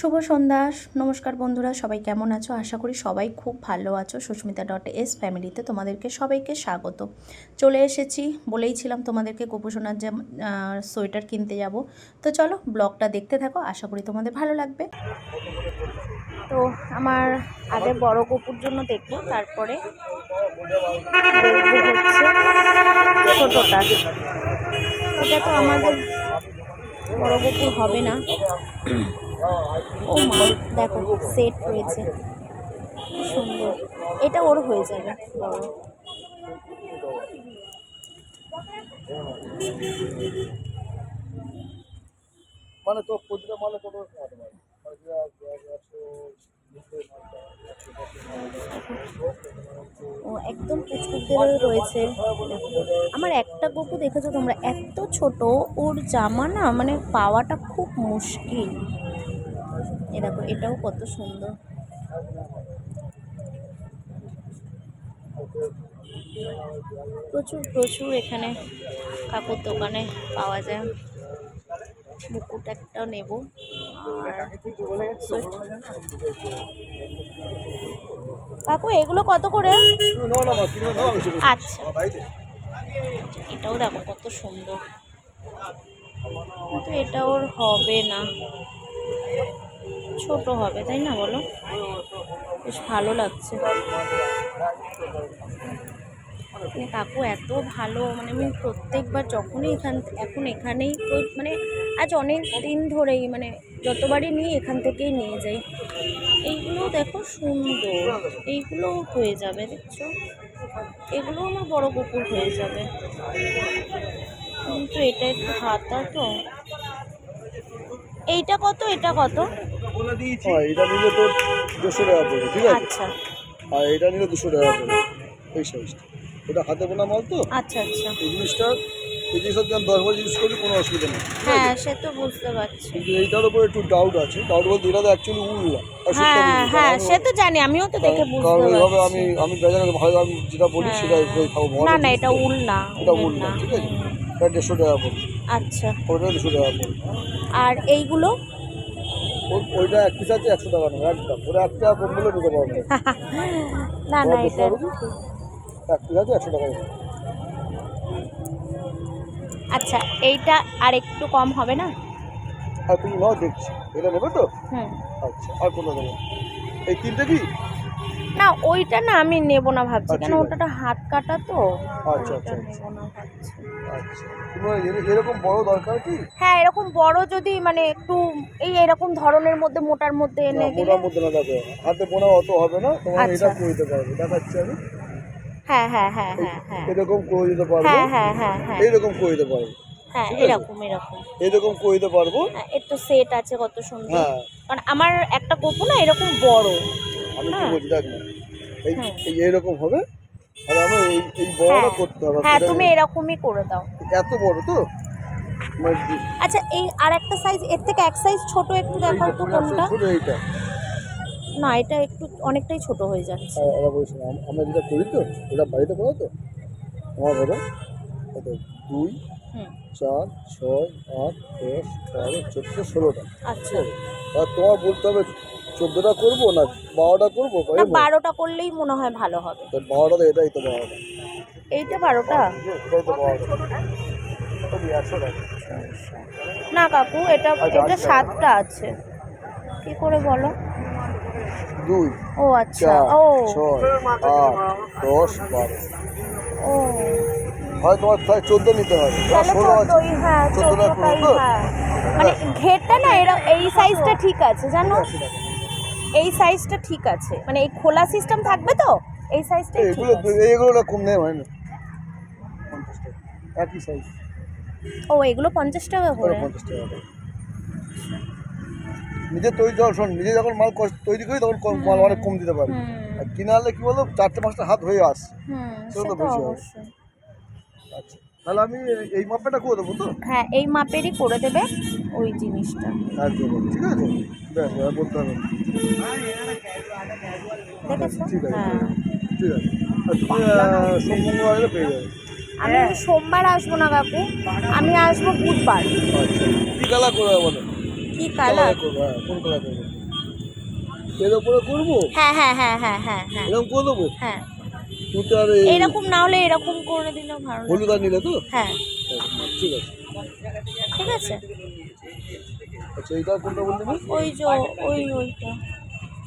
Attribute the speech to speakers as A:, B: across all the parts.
A: শুভ সন্ধ্যা। নমস্কার বন্ধুরা, সবাই কেমন আছো? আশা করি সবাই খুব ভালো আছো। সুস্মিতা ডট এস ফ্যামিলিতে তোমাদেরকে সবাইকে স্বাগত। চলে এসেছি বলেইছিলাম তোমাদেরকে গোপোষণার যে সোয়েটার কিনতে যাব। তো চলো ব্লগটা দেখতে থাকো, আশা করি তোমাদের ভালো লাগবে। তো আমার আগে বড় কপুর জন্য দেখব, তারপরে ছোটোটা। এটা তো আমাদের বড় কপুর হবে না। ও মা দেখো সেট রয়েছে। সুন্দর। এটা ওর হয়ে যাবে। বড়
B: মানে তো প্রতিটা মালে কত
A: ও একদম পুচকুদের রয়েছে। আমার একটা গপু দেখেছ তোমরা? এত ছোট ওর জামা না মানে পাওয়াটা খুব মুশকিল। এ দেখো, এটাও কত সুন্দর। প্রচুর প্রচুর এখানে কাকুর দোকানে পাওয়া যায়। মুকুট একটাও নেব। আর কাকু, এগুলো কত করে? আচ্ছা। এটাও দেখো, কত সুন্দর। কিন্তু এটা ওর হবে না। ছোট হবে, তাই না বলো? বেশ ভালো লাগছে। মানে কাকু, এত ভালো মানে আমি প্রত্যেকবার যখনই এখান, এখন এখানেই মানে আজ অনেক দিন ধরেই মানে যতবারই নিই এখান থেকেই নিয়ে যাই। এইগুলো দেখো সুন্দর, এইগুলো হয়ে যাবে, দেখছ? এগুলো আমার বড় কুকুর হয়ে যাবে। কিন্তু এটা একটু হাতা তো। এইটা কত? এটা কত?
B: হ্যাঁ, এটা নিলে তোর দেড়শো টাকা পড়বে ঠিক আছে?
A: আচ্ছা।
B: আর এটা নিলে দুশো টাকা পড়বে। এই সাইজটা। এটা হাতে বোনা মাল তো?
A: আচ্ছা আচ্ছা।
B: এই জিনিসটা এই জিনিসটা যখন দশ বছর ইউজ করবি কোনো অসুবিধা নেই।
A: হ্যাঁ সে তো বুঝতে পারছি।
B: কিন্তু এইটার উপর একটু ডাউট আছে। ডাউট বলতে এটা তো অ্যাকচুয়ালি উল না
A: হ্যাঁ হ্যাঁ সে তো জানি আমিও তো দেখে
B: কারণ
A: বুঝতে
B: এইভাবে আমি আমি বাজারে ভালো আমি যেটা বলি
A: হ্যাঁ।
B: সেটাই করে খাব।
A: না না এটা। উল না
B: এটা উল না ঠিক আছে? এটা দেড়শো টাকা পড়বে।
A: আচ্ছা।
B: ওটা দুশো টাকা পড়বে।
A: আর এইগুলো?
B: ওইটা এক পিস আছে একশো টাকা নেবে একদম। ওটা টাকা কম বলে নিতে পারবে
A: না। না এটা
B: এক পিস আছে একশো টাকা
A: আচ্ছা এইটা আর একটু কম হবে না?
B: আর তুমি নাও দেখছি। এটা নেবে তো?
A: হুম।
B: আচ্ছা আর কোনো নেবে? এই তিনটে কি?
A: না ওইটা না আমি নেব না ভাবছি
B: আচ্ছা,
A: কেন ওটা হাত কাটা তো?
B: আচ্ছা, আচ্ছা,
A: নেব না ভাবছি।
B: আচ্ছা। তোমার এরকম বড় দরকার কি?
A: হ্যাঁ এরকম বড় যদি মানে একটু এই এরকম ধরনের মধ্যে মোটার মধ্যে এনে দিলে?
B: মোটার মধ্যে না হাতে বোনা অত হবে না তোমার
A: আচ্ছা।
B: এটা করে দিতে পারবে দেখাচ্ছি আমি।
A: হ্যাঁ হ্যাঁ হ্যাঁ হ্যাঁ হ্যাঁ।
B: এরকম করে দিতে পারব।
A: হ্যাঁ হ্যাঁ হ্যাঁ হ্যাঁ।
B: এইরকম করে দিতে পারব
A: হ্যাঁ এরকম এরকম।
B: এরকম করে দিতে পারব।
A: হ্যাঁ এর তো সেট আছে কত সুন্দর।
B: হ্যাঁ।
A: কারণ আমার একটা কপু না এরকম বড়।
B: আমি কি
A: হ্যাঁ।
B: বলছি দেখ না। এই এই এরকম হবে আর আমার এই এই বড়টা
A: হ্যাঁ।
B: করতে হবে
A: হ্যাঁ তুমি এরকমই করে দাও।
B: এত বড় তো? মানে
A: আচ্ছা এই আর একটা সাইজ এর থেকে এক সাইজ ছোট একটু দেখাও তো কোনটা।
B: ছোট এইটা।
A: না এটা একটু অনেকটাই ছোট হয়ে যাচ্ছে।
B: আর ওরা বলছে আম- আমরা যেটা করি তো এটা বাড়িতে করো তো? আমার ধরো কত দুই চার ছয় আট দশ বারো চোদ্দ ষোলোটা।
A: আচ্ছা।
B: আর তোমার বলতে হবে চোদ্দোটা করব না বারোটা করব? এরকম?
A: বারোটা করলেই মনে হয় ভালো হবে।
B: বারোটা এটাই তো বারোটা।
A: এইটা বারোটা? না কাকু এটা
B: আচ্ছা,
A: এটা
B: আচ্ছা।
A: সাতটা আছে। কি করে বলো?
B: দুই
A: ও আচ্ছা। ও।
B: ছয় আট দশ বারো।
A: ও।
B: হয় তোমার তাই চোদ্দ নিতে হবে ষোলো
A: হ্যাঁ
B: চোদ্দোটা তো?
A: হ্যাঁ। মানে ঘেরটা না এরা এই সাইজটা ঠিক আছে জানো? এই সাইজটা ঠিক আছে। মানে এই খোলা সিস্টেম থাকবে তো? এই সাইজটাই ঠিক
B: এগুলো না কম নেই না পঞ্চাশ টাকা একই সাইজ
A: ও এগুলো পঞ্চাশ টাকা করে?
B: পঞ্চাশ টাকা করে। নিজে তৈরি যখন শোন নিজে যখন মাল তৈরি করি তখন কম- মাল অনেক কম দিতে পারি। আর কিনে আনলে কি বলতো চারটে পাঁচটা হাত হয়ে আস।
A: হুম
B: সেটা তো বেশি হবে। আচ্ছা। তাহলে আমি এই- মাপটা করে দেবো তো?
A: হ্যাঁ এই মাপেরই করে দেবে ওই জিনিসটা।
B: একদম ঠিক আছে? ব্যাস আর বলতে হবে ঠিক আছে
A: হ্যাঁ।
B: ঠিক আছে। আর তুমি আহ, সোম মঙ্গলবার এলে পেয়ে যাবে।
A: আমি সোমবার আসব না কাকু আমি আসব বুধবার।
B: আচ্ছা কী কালার করে বলো?
A: কি কালার?
B: করব হ্যাঁ কোন কালার করব? এর উপরে করব?
A: হ্যাঁ হ্যাঁ হ্যাঁ হ্যাঁ হ্যাঁ হ্যাঁ।
B: এরকম করে দেবো?
A: হ্যাঁ। এরকম না হলে এরকম করে দিলেও ভালো
B: হলুদ আর নিলে তো?
A: হ্যাঁ।
B: ঠিক আছে।
A: ঠিক আছে।
B: আচ্ছা এইটা কোনটা বললি
A: ওই যে ওই ওইটা।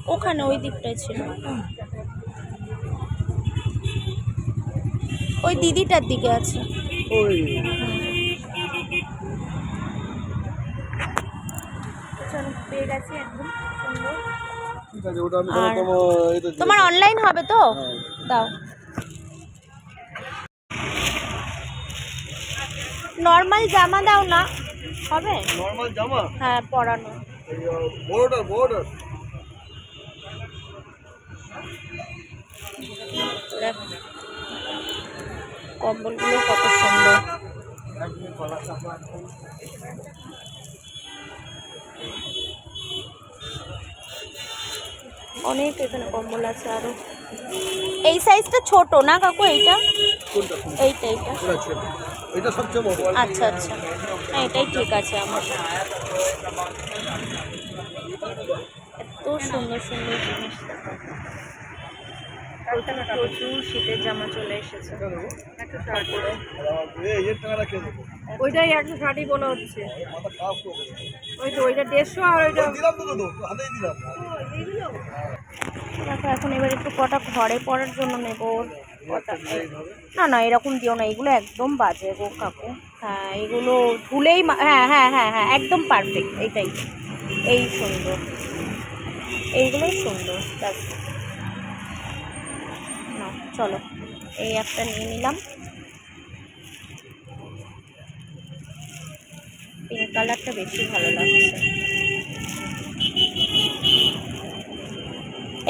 A: ওখানে ওই দিকটায় ছিল। ওই দিদিটার দিকে আছে।
B: ওই।
A: পেয়ে গেছি একদম। সুন্দর
B: তোমার
A: অনলাইন হবে তো?
B: হ্যাঁ।
A: দাও। নর্মাল জামা দাও না। হবে?
B: নর্মাল জামা?
A: হ্যাঁ পরানো।
B: বড়টার
A: দেখ কম্বলগুলো কত সুন্দর। অনেক এখানে কম্বল আছে আরও। এই সাইজটা ছোট না কাকু এইটা?
B: কোনটা
A: এইটা এইটা।
B: এটা সবচেয়ে বড়।
A: আচ্ছা আচ্ছা। হ্যাঁ এটাই ঠিক আছে আমার। এত সুন্দর সুন্দর জিনিস। প্রচুর শীতের জামা চলে এসেছে।
C: ওইটাই একশো ষাটই বলা হচ্ছে। ওই তো ওইটা দেড়শো আর ওইটা
A: এখন এবার একটু কটা ঘরে পড়ার জন্য নেব। না না এরকম দিও না এগুলো একদম বাজে গো কাকু। হ্যাঁ এগুলো ধুলেই হ্যাঁ হ্যাঁ হ্যাঁ হ্যাঁ একদম পারফেক্ট এইটাই। এই সুন্দর। এইগুলোই সুন্দর না চলো এই একটা নিয়ে নিলাম। পিঙ্ক কালারটা বেশি ভালো লাগছে।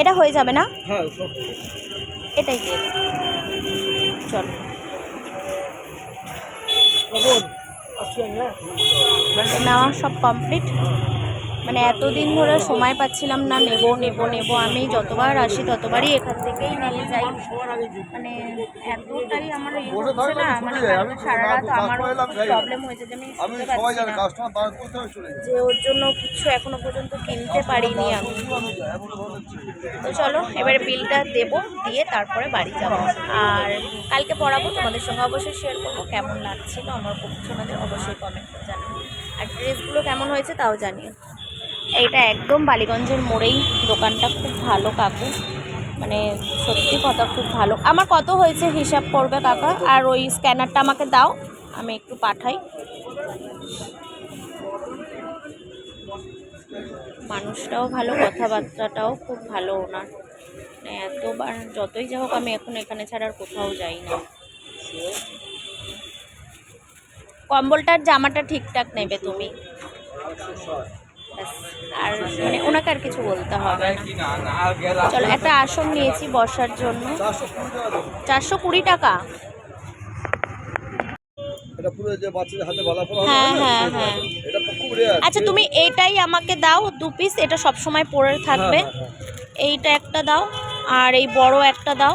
A: এটা হয়ে যাবে না?
B: হ্যাঁ
A: এটাই দিয়ে চল।
B: হ্যাঁ।
A: নেওয়া সব কমপ্লিট মানে এতদিন ধরে সময় পাচ্ছিলাম না নেব নেব নেব। আমি যতবার আসি ততবারই এখান থেকেই নিয়ে যাই। মানে এতটাই আমার ইয়ে হচ্ছে না মানে সারা রাত
B: কাজ
A: আমার
B: করে এলাম, যাই।
A: প্রবলেম হয়েছে যে আমি যে ওর জন্য কিছু এখনও পর্যন্ত কিনতে পারিনি আমি। তো চলো এবারে বিলটা দেবো দিয়ে তারপরে বাড়ি যাব। আর কালকে পড়াবো তোমাদের সঙ্গে অবশ্যই শেয়ার করব কেমন লাগছিল আমার পক্ষণাদের অবশ্যই কমেন্ট করে জানাব। আর ড্রেসগুলো কেমন হয়েছে তাও জানিও। এইটা একদম বালিগঞ্জের মোড়েই। দোকানটা খুব ভালো কাকু। মানে সত্যি কথা খুব ভালো। আমার কত হয়েছে হিসাব করবে কাকা? আর ওই স্ক্যানারটা আমাকে দাও, আমি একটু পাঠাই। মানুষটাও ভালো, কথাবার্তাটাও খুব ভালো ওনার। মানে এতবার যতই যা হোক, আমি এখন এখানে ছাড়া আর কোথাও যাই না। কম্বলটার জামাটা ঠিকঠাক নেবে তুমি? আর মানে ওনাকে আর কিছু বলতে হবে চলো একটা আসন নিয়েছি বসার জন্য।
B: চারশো কুড়ি টাকা।
A: হ্যাঁ হ্যাঁ হ্যাঁ। আচ্ছা তুমি এটাই আমাকে দাও দু পিস এটা সব সময় পরে থাকবে। এইটা একটা দাও আর এই বড় একটা দাও।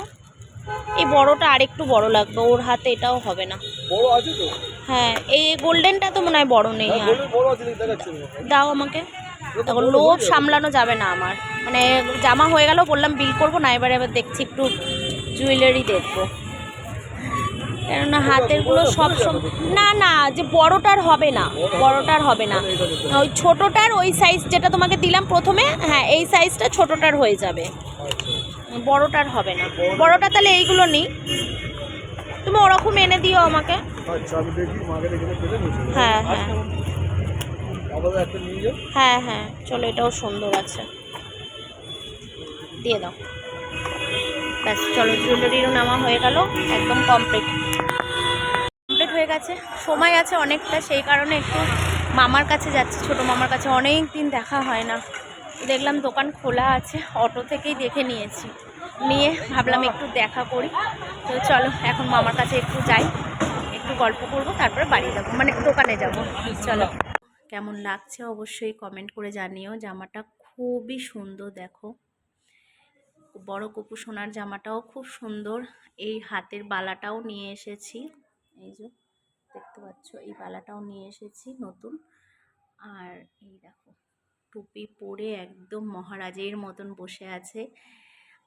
A: এই বড়টা আরেকটু বড় লাগবে ওর হাতে এটাও হবে না।
B: বড় আছে তো?
A: হ্যাঁ এই গোল্ডেনটা তো মনে হয় বড় নেই দাও আমাকে। তখন লোভ সামলানো যাবে না আমার। মানে জামা হয়ে গেল বললাম বিল করব না এবারে এবার দেখছি একটু জুয়েলারি দেখব। কেননা হাতেরগুলো সব না না যে বড়টার হবে না বড়টার হবে না। ওই ছোটোটার ওই সাইজ যেটা তোমাকে দিলাম প্রথমে হ্যাঁ এই সাইজটা ছোটোটার হয়ে যাবে। বড়টার হবে না। বড়টা তাহলে এইগুলো নিই। তুমি ওরকম এনে দিও আমাকে।
B: আচ্ছা
A: হ্যাঁ হ্যাঁ
B: আমাদের একটা নিয়ে যাও
A: হ্যাঁ হ্যাঁ চলো, এটাও সুন্দর আছে। দিয়ে দাও। ব্যাস, চলো, জুয়েলারিরও নেওয়া হয়ে গেল, একদম কমপ্লিট কমপ্লিট হয়ে গেছে। সময় আছে অনেকটা, সেই কারণে একটু মামার কাছে যাচ্ছি। ছোট মামার কাছে অনেক দিন দেখা হয় না। দেখলাম দোকান খোলা আছে, অটো থেকেই দেখে নিয়েছি। নিয়ে ভাবলাম একটু দেখা করি। তো চলো, এখন মামার কাছে একটু যাই, একটু গল্প করব, তারপরে বাড়ি যাব মানে দোকানে যাব। চলো। কেমন লাগছে অবশ্যই কমেন্ট করে জানিও। জামাটা খুবই সুন্দর দেখো। বড় কপু সোনার জামাটাও খুব সুন্দর। এই হাতের বালাটাও নিয়ে এসেছি। এই যে, দেখতে পাচ্ছ, এই বালাটাও নিয়ে এসেছি নতুন। আর এই দেখো, টুপি পরে একদম মহারাজের মতন বসে আছে।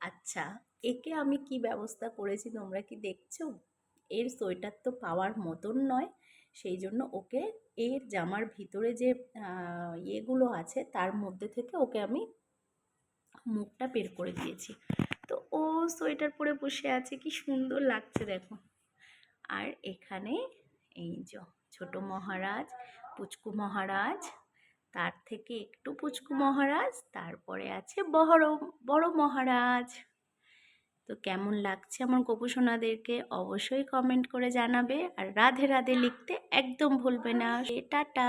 A: আচ্ছা একে আমি কি ব্যবস্থা করেছি তোমরা কি দেখছ? এর সোয়েটার তো পাওয়ার মতন নয়। সেই জন্য ওকে এর জামার ভিতরে যে ইয়েগুলো আছে তার মধ্যে থেকে ওকে আমি মুখটা বের করে দিয়েছি। তো ও সোয়েটার পরে বসে আছে, কি সুন্দর লাগছে দেখো। আর এখানে এই যে ছোট মহারাজ, পুচকু মহারাজ, তার থেকে একটু পুচকু মহারাজ, তারপরে আছে বড় বড় মহারাজ। তো কেমন লাগছে আমার গোপুসোনাদেরকে অবশ্যই কমেন্ট করে জানাবে আর রাধে রাধে লিখতে একদম ভুলবে না। টাটা।